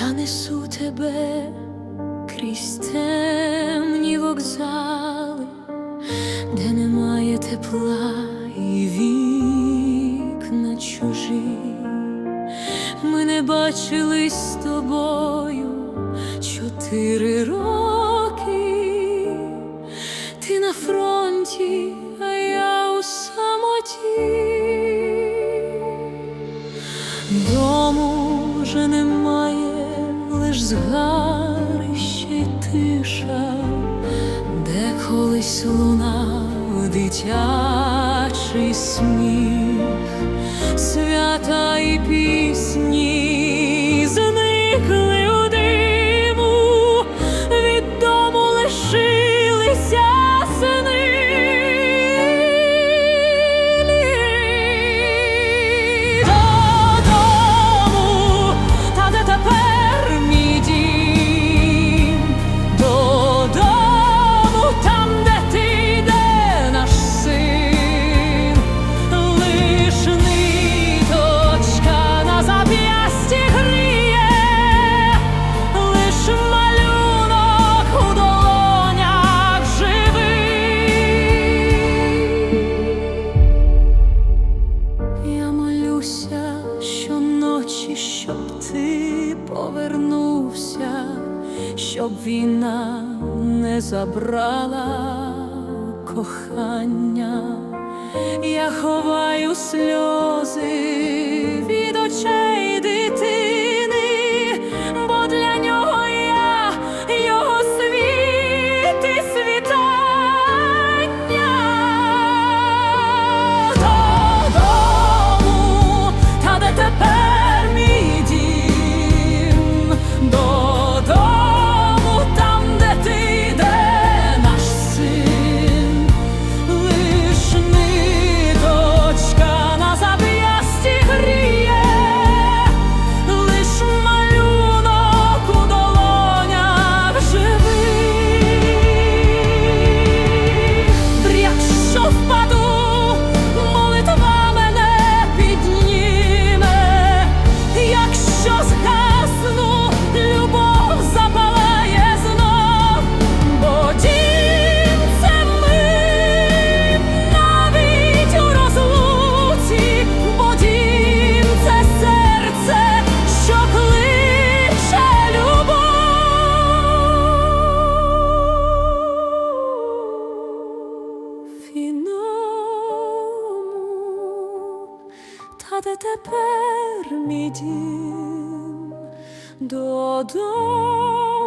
Я несу тебе крізь темні вокзали, де немає тепла і вікна чужі. Ми не бачились з тобою чотири роки. згарище тиша, де колись лунав дитячий сміх, свята і пісні. очі, щоб ти повернувся, щоб війна не забрала кохання, я ховаю сльози. та де тепер мій дім додому.